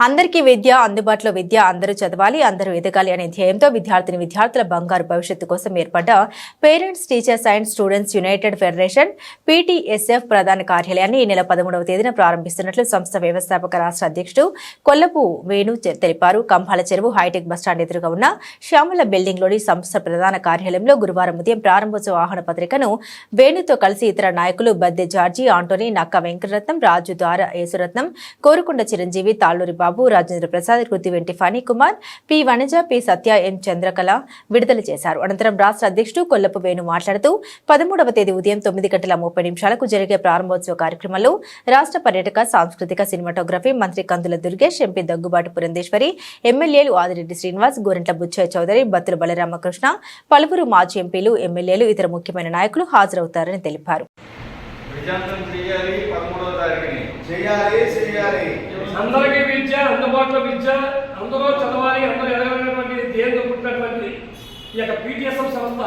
అందరికీ విద్య అందుబాటులో విద్య అందరూ చదవాలి అందరూ ఎదగాలి అనే ధ్యేయంతో విద్యార్థిని విద్యార్థుల బంగారు భవిష్యత్తు కోసం ఏర్పడ్డ parents teachers and students united federation PTSF ప్రధాన కార్యాలయాన్ని ఈ నెల పదమూడవ తేదీన ప్రారంభిస్తున్నట్లు సంస్థ వ్యవస్థాపక రాష్ట్ర అధ్యక్షుడు కొల్లపు వేణు తెలిపారు. కంభాల చెరువు హైటెక్ బస్టాండ్ ఎదురుగా ఉన్న శ్యామల బిల్డింగ్లోని సంస్థ ప్రధాన కార్యాలయంలో గురువారం ఉదయం ప్రారంభోత్సవ ఆహ్వాన పత్రికను వేణుతో కలిసి ఇతర నాయకులు బద్దె George Antony Nakka Venkataratnam Raju Dwara Yesuratnam Korukonda Chiranjeevi Talluri Babu Rajendra Prasad Kruthiventi Phani Kumar P Vanaja P Satya N Chandrakala విడుదల చేశారు. అనంతరం రాష్ట్ర అధ్యక్షుడు కొల్లపు వేణు మాట్లాడుతూ పదమూడవ తేదీ ఉదయం తొమ్మిది గంటల ముప్పై నిమిషాలకు జరిగే ప్రారంభోత్సవ కార్యక్రమంలో రాష్ట్ర పర్యాటక సాంస్కృతిక సినిమాటోగ్రఫీ మంత్రి కందుల దుర్గేష్ ఎంపీ దగ్గుబాటు పురంధేశ్వరి ఎమ్మెల్యేలు ఆదిరెడ్డి శ్రీనివాస్ గోరెంట్ల బుచ్చయ్య చౌదరి బత్తుల బలరామకృష్ణ పలువురు మాజీ ఎంపీలు ఎమ్మెల్యేలు ఇతర ముఖ్యమైన నాయకులు హాజరవుతారని తెలిపారు. చేయాలి చేయాలి. అందరికీ విద్య అందుబాటులో విద్య అందరూ చదవాలి అందరూ ఎదగలిగినటువంటి ధ్యేయంతో పుట్టినటువంటి ఈ యొక్క పీటీఎస్ఎం సంస్థ.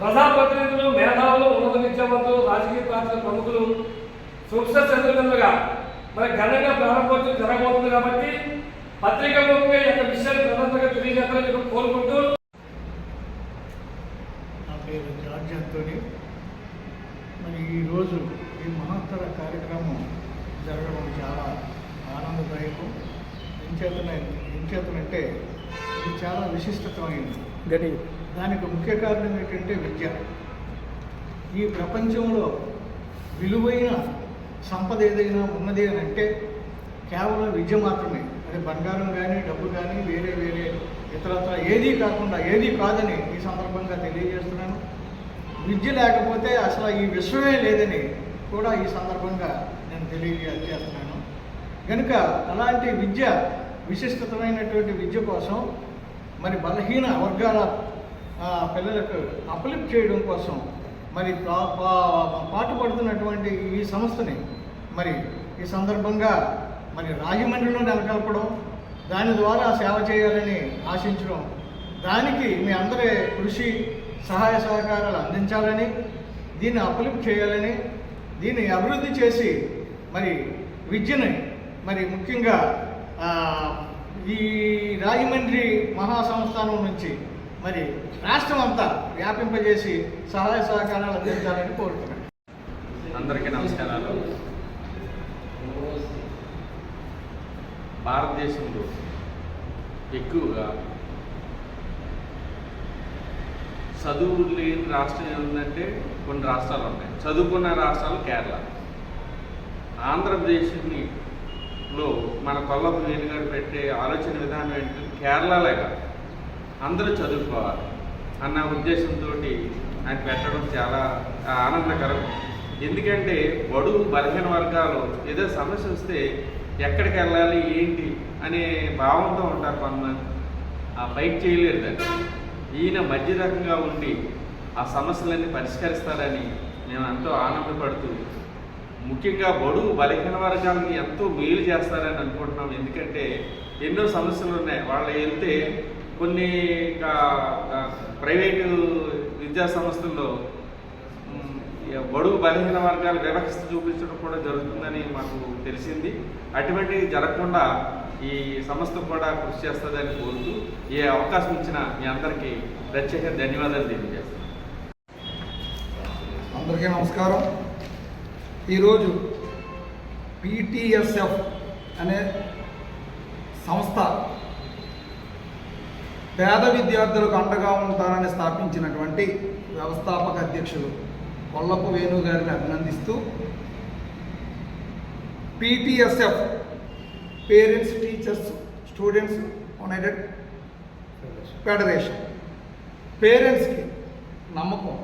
ప్రజాప్రతినిధులు మేధావులు ఉన్నత విద్యావంతులు రాజకీయ పార్టీల ప్రముఖులు సూక్ష్మ చంద్రులుగా మరి ఘనంగా ప్రారంభోత్సవం జరగబోతుంది కాబట్టి పత్రిక ముఖ్యంగా ఈ యొక్క విషయాన్ని ప్రధానంగా తెలియజేస్తారని చెప్పి కోరుకుంటూ నా పేరు జార్జ్ అంతోని మరి ఈరోజు ఈ మహత్తర కార్యక్రమం జరగడం చాలా ఆనందదాయకం. ఎంచేతన ఎంచేతనంటే ఇది చాలా విశిష్టతమైనది గడి దానికి ముఖ్య కారణం ఏంటంటే విద్య. ఈ ప్రపంచంలో విలువైన సంపద ఏదైనా ఉన్నది అని అంటే కేవలం విద్య మాత్రమే. అది బంగారం కానీ డబ్బు కానీ వేరే వేరే ఇతరత్ర ఏదీ కాకుండా ఏదీ కాదని ఈ సందర్భంగా తెలియజేస్తున్నాను. విద్య లేకపోతే అసలు ఈ విశ్వమే లేదని కూడా ఈ సందర్భంగా నేను తెలియజేస్తున్నాను. కనుక అలాంటి విద్య విశిష్టతమైనటువంటి విద్య కోసం మరి బలహీన వర్గాల పిల్లలకు అప్లిఫ్ట్ చేయడం కోసం మరి పా- పా- పాటుపడుతున్నటువంటి ఈ సంస్థని మరి ఈ సందర్భంగా మరి రాజమండ్రిలో నెలకొల్పడం దాని ద్వారా సేవ చేయాలని ఆశించడం దానికి మీ అందరి కృషి సహాయ సహకారాలు అందించాలని దీన్ని అప్లిఫ్ట్ చేయాలని దీన్ని అభివృద్ధి చేసి మరి విద్యని మరి ముఖ్యంగా ఈ రాజమండ్రి మహాసంస్థానం నుంచి మరి రాష్ట్రం అంతా వ్యాపింపజేసి సహాయ సహకారాలు అందించాలని కోరుతున్నాను. అందరికీ నమస్కారాలు. భారతదేశంలో ఎక్కువగా చదువు లేని రాష్ట్రం ఏంటంటే కొన్ని రాష్ట్రాలు ఉన్నాయి. చదువుకున్న రాష్ట్రాలు కేరళ. ఆంధ్రప్రదేశ్ని లో మన కొల్లపు వేణుగారు పెట్టే ఆలోచన విధానం ఏంటంటే కేరళలాగా అందరూ చదువుకోవాలి అన్న ఉద్దేశంతో ఆయన పెట్టడం చాలా ఆనందకరం. ఎందుకంటే బడుగు బలహీన వర్గాలు ఏదో సమస్య వస్తే ఎక్కడికి వెళ్ళాలి ఏంటి అనే భావంతో ఉంటారు కొంతమంది. ఆ బైక్ చేయలేరు దాన్ని. ఈయన మధ్య రకంగా ఉండి ఆ సమస్యలన్నీ పరిష్కరిస్తారని మేము ఎంతో ఆనందపడుతూ ముఖ్యంగా బడుగు బలహీన వర్గాలని ఎంతో మేలు చేస్తారని అనుకుంటున్నాం. ఎందుకంటే ఎన్నో సమస్యలు ఉన్నాయి. వాళ్ళు వెళ్తే కొన్ని ప్రైవేటు విద్యా సంస్థల్లో బడుగు బలహీన వర్గాలు వివక్ష చూపించడం కూడా జరుగుతుందని మాకు తెలిసింది. అటువంటివి జరగకుండా ఈ సంస్థ కూడా కృషి చేస్తుందని కోరుతూ ఏ అవకాశం ఇచ్చినా మీ అందరికీ ప్రత్యేక ధన్యవాదాలు తెలియజేస్తున్నాను. అందరికీ నమస్కారం. ఈరోజు పిటిఎస్ఎఫ్ అనే సంస్థ పేద విద్యార్థులకు అండగా ఉంటారని స్థాపించినటువంటి వ్యవస్థాపక అధ్యక్షులు కొల్లపు వేణు గారిని అభినందిస్తూ PTSF parents teachers students united federation పేరెంట్స్కి నమ్మకం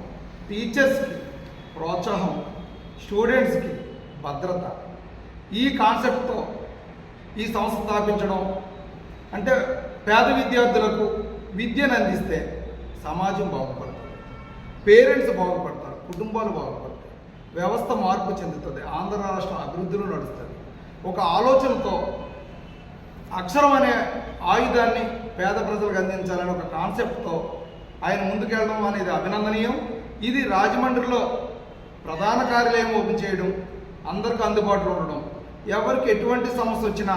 టీచర్స్కి ప్రోత్సాహం స్టూడెంట్స్కి భద్రత. ఈ కాన్సెప్ట్తో ఈ సంస్థ స్థాపించడం అంటే పేద విద్యార్థులకు విద్యను అందిస్తే సమాజం బాగుపడుతుంది. పేరెంట్స్ బాగుపడతారు కుటుంబాలు బాగుపడతాయి. వ్యవస్థ మార్పు చెందుతుంది ఆంధ్ర రాష్ట్రం అభివృద్ధిలో నడుస్తుంది. ఒక ఆలోచనతో అక్షరం అనే ఆయుధాన్ని పేద ప్రజలకు అందించాలని ఒక కాన్సెప్ట్తో ఆయన ముందుకెళ్ళడం అనేది అభినందనీయం. ఇది రాజమండ్రిలో ప్రధాన కార్యాలయం ఓపెన్ చేయడం అందరికీ అందుబాటులో ఉండడం. ఎవరికి ఎటువంటి సమస్య వచ్చినా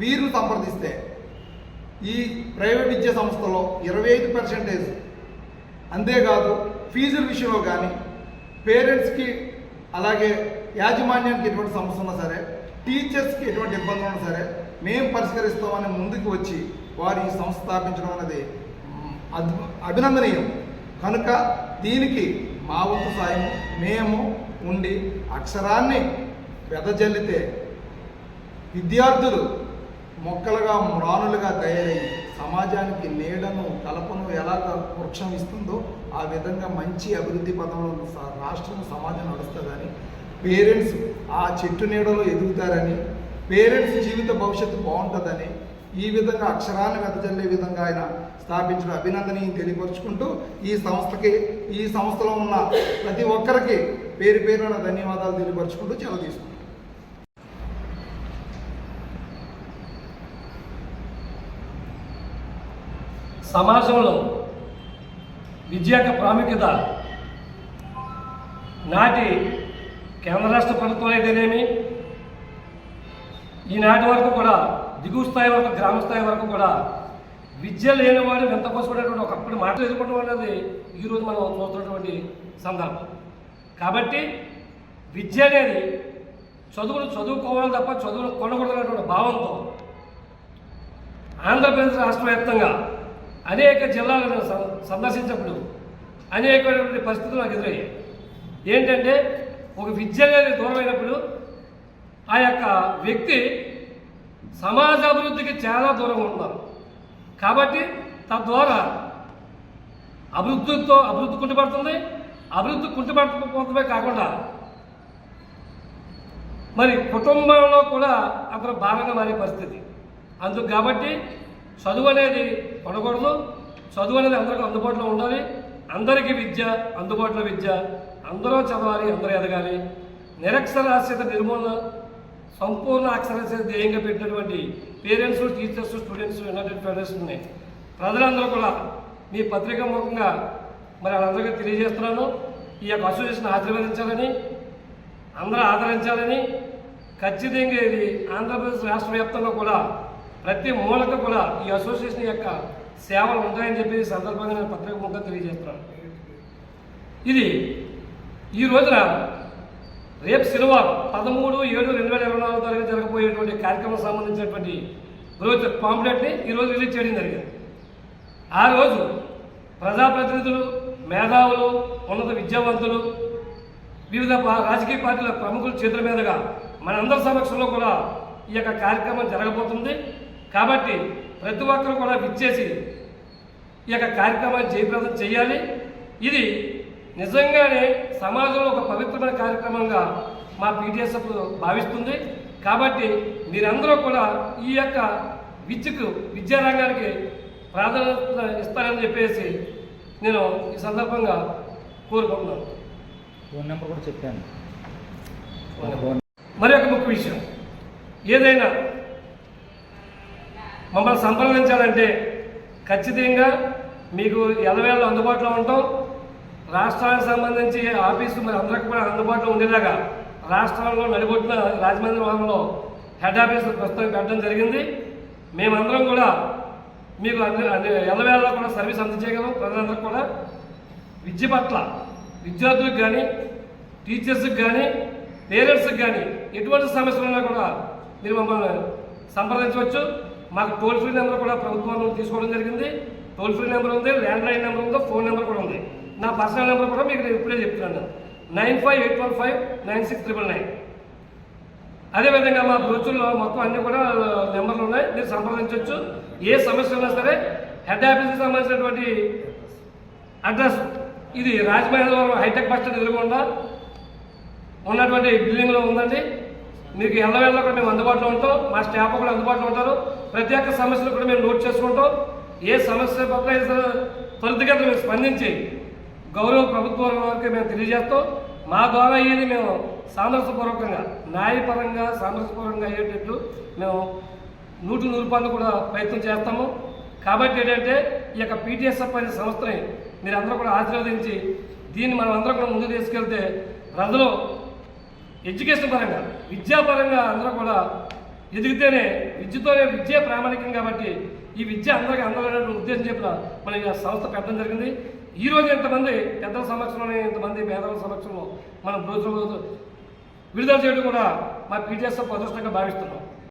వీరు సంప్రదిస్తే ఈ ప్రైవేట్ విద్యా సంస్థలో ఇరవై ఐదు పర్సెంటేజ్ అంతేకాదు ఫీజుల విషయంలో కానీ పేరెంట్స్కి అలాగే యాజమాన్యానికి ఎటువంటి సమస్య ఉన్నా సరే టీచర్స్కి ఎటువంటి ఇబ్బంది ఉన్నా సరే మేము పరిష్కరిస్తామని ముందుకు వచ్చి వారు ఈ సంస్థ స్థాపించడం అనేది అభినందనీయం. కనుక దీనికి మా వంతు సాయం మేము ఉండి అక్షరాన్ని వెదజల్లితే విద్యార్థులు మొక్కలుగా మ్రాణులుగా తయారయ్యి సమాజానికి నీడను కలపను ఎలాగ వృక్షం ఇస్తుందో ఆ విధంగా మంచి అభివృద్ధి పదంలో స- రాష్ట్రం సమాజం నడుస్తుందని పేరెంట్స్ ఆ చెట్టు నీడలో ఎదుగుతారని పేరెంట్స్ జీవిత భవిష్యత్తు బాగుంటుందని ఈ విధంగా అక్షరాన్ని వెదజల్లే విధంగా ఆయన స్థాపించిన అభినందనీయం తెలియపరుచుకుంటూ ఈ సంస్థకి ఈ సంస్థలో ఉన్న ప్రతి ఒక్కరికి పేరు పేరున ధన్యవాదాలు తెలియపరుచుకుంటూ చాలా తీసుకుంటాం సమాజంలో విద్య యొక్క ప్రాముఖ్యత నాటి కేంద్ర రాష్ట్ర ప్రభుత్వం అయితేనేమి ఈనాటి వరకు కూడా దిగువ స్థాయి వరకు గ్రామ స్థాయి వరకు కూడా విద్య లేనివాడు వింత కోసుకునేటువంటి ఒకప్పుడు మాటలు ఎదుర్కొంటాం అనేది ఈరోజు మనం చూస్తున్నటువంటి సందర్భం. కాబట్టి విద్య అనేది చదువులు చదువుకోవాలి తప్ప చదువులు కొనకూడదనేటువంటి భావంతో ఆంధ్రప్రదేశ్ రాష్ట్ర వ్యాప్తంగా అనేక జిల్లాలను సందర్శించినప్పుడు అనేకమైనటువంటి పరిస్థితులు నాకు ఎదురయ్యాయి. ఏంటంటే ఒక విద్య అనేది దూరమైనప్పుడు యొక్క వ్యక్తి సమాజ అభివృద్ధికి చాలా దూరంగా ఉన్నారు కాబట్టి తద్వారా అభివృద్ధితో అభివృద్ధి కుంటుపడుతుంది. అభివృద్ధి కుంటుపడకపోవడమే కాకుండా మరి కుటుంబంలో కూడా అతను భారంగా మారే పరిస్థితి. అందుకు కాబట్టి చదువు అనేది పడకూడదు చదువు అనేది అందరికీ అందుబాటులో ఉండాలి. అందరికీ విద్య అందుబాటులో విద్య. అందరూ చదవాలి అందరూ ఎదగాలి. నిరక్షరాస్యత నిర్మూలన సంపూర్ణ అక్షరాస్యత ధ్యేయంగా పెట్టినటువంటి పేరెంట్స్ టీచర్స్ స్టూడెంట్స్ యునైటెడ్ ఉన్నాయి. ప్రజలందరూ కూడా మీ పత్రిక ముఖంగా మరి వాళ్ళందరికీ తెలియజేస్తున్నాను. ఈ యొక్క అసోసియేషన్ ఆశీర్వదించాలని అందరూ ఆదరించాలని ఖచ్చితంగా ఇది ఆంధ్రప్రదేశ్ రాష్ట్ర వ్యాప్తంగా కూడా ప్రతి మూలక కూడా ఈ అసోసియేషన్ యొక్క సేవలు ఉంటాయని చెప్పి ఈ సందర్భంగా నేను పత్రిక ముఖంగా తెలియజేస్తున్నాను. ఇది ఈ రోజున రేపు శనివారం పదమూడు ఏడు రెండు వేల ఇరవై నాలుగు తారీఖు జరగబోయేటువంటి కార్యక్రమం సంబంధించినటువంటి రోజు పాంప్లెట్ని ఈరోజు రిలీజ్ చేయడం జరిగింది. ఆ రోజు ప్రజాప్రతినిధులు మేధావులు ఉన్నత విద్యావంతులు వివిధ రాజకీయ పార్టీల ప్రముఖుల చేతుల మీదుగా మనందరి సమక్షంలో కూడా ఈ యొక్క కార్యక్రమం జరగబోతుంది. కాబట్టి ప్రతి ఒక్కరు కూడా విచ్చేసి ఈ యొక్క కార్యక్రమాన్ని జయప్రదం చేయాలి. ఇది నిజంగానే సమాజంలో ఒక పవిత్రమైన కార్యక్రమంగా మా పీటీఎస్ఎఫ్ భావిస్తుంది. కాబట్టి మీరందరూ కూడా ఈ యొక్క విద్యకు విద్యారంగానికి ప్రాధాన్యత ఇస్తారని చెప్పేసి నేను ఈ సందర్భంగా కోరుకుంటున్నాను. ఫోన్ నెంబర్ కూడా చెప్పాను. మరి ఒక ముఖ్య విషయం. ఏదైనా మమ్మల్ని సంప్రదించాలంటే ఖచ్చితంగా మీకు ఎలవేళ అందుబాటులో ఉంటాం. రాష్ట్రానికి సంబంధించి ఆఫీసు మరి అందరికి కూడా అందుబాటులో ఉండేలాగా రాష్ట్రంలో నడిబొట్టిన రాజమండ్రి వారంలో హెడ్ ఆఫీస్ ప్రస్తుతం పెట్టడం జరిగింది. మేమందరం కూడా మీకు అన్ని అన్ని కూడా సర్వీస్ అందించగలం ప్రజలందరూ కూడా విద్య పట్ల విద్యార్థులకు కానీ టీచర్స్కి కానీ పేరెంట్స్కి కానీ ఎటువంటి సమస్యలు ఉన్నా కూడా మీరు మమ్మల్ని సంప్రదించవచ్చు. మాకు టోల్ ఫ్రీ నెంబర్ కూడా ప్రభుత్వం తీసుకోవడం జరిగింది. టోల్ ఫ్రీ నెంబర్ ఉంది ల్యాండ్ లైన్ నెంబర్ ఉంది ఫోన్ నెంబర్ కూడా ఉంది. నా పర్సనల్ నెంబర్ కూడా మీకు నేను ఇప్పుడే చెప్తున్నాను. Nine five eight one five nine six triple nine. అదేవిధంగా మా బ్రోచుల్లో మొత్తం అన్ని కూడా నెంబర్లు ఉన్నాయి. మీరు సంప్రదించవచ్చు ఏ సమస్య ఉన్నా సరే హెడ్ ఆఫీస్కి సంబంధించినటువంటి అడ్రస్. ఇది రాజమహేంద్రవరం హైటెక్ బస్ స్టాండ్ ఎదురుకుండా ఉన్నటువంటి బిల్డింగ్లో ఉందండి. మీకు ఎల్లవేళ్ళ కూడా మేము అందుబాటులో ఉంటాం. మా స్టాఫ్ కూడా అందుబాటులో ఉంటారు. ప్రతి ఒక్క సమస్యలు కూడా మేము నోట్ చేసుకుంటాం. ఏ సమస్య పట్ల త్వరితగతిన మేము స్పందించి గౌరవ ప్రభుత్వం వారికి మేము తెలియజేస్తాం మా ద్వారా అయ్యేది మేము సామరస్యపూర్వకంగా న్యాయపరంగా సామరస్యపూర్వకంగా అయ్యేటట్లు మేము నూటి నూరు పనులు కూడా ప్రయత్నం చేస్తాము. కాబట్టి ఏంటంటే ఈ యొక్క పీటీఎస్ఎఫ్ అనే సంస్థని మీరు అందరూ కూడా ఆశీర్వదించి దీన్ని మనం అందరం కూడా ముందుకు తీసుకెళ్తే ప్రజలు ఎడ్యుకేషన్ పరంగా విద్యాపరంగా అందరూ కూడా ఎదిగితేనే విద్యతోనే విద్య ప్రామాణికం కాబట్టి ఈ విద్య అందరికీ అందరూ ఉద్దేశం చెప్పిన మన ఈ సంస్థ పెట్టడం జరిగింది. ఈరోజు ఇంతమంది పెద్దల సమక్షంలోనే ఇంతమంది పేదల సమక్షంలో మనం రోజు రోజు విడుదల చేయడం కూడా మా పీటీఎస్ అదృష్టంగా భావిస్తున్నాం.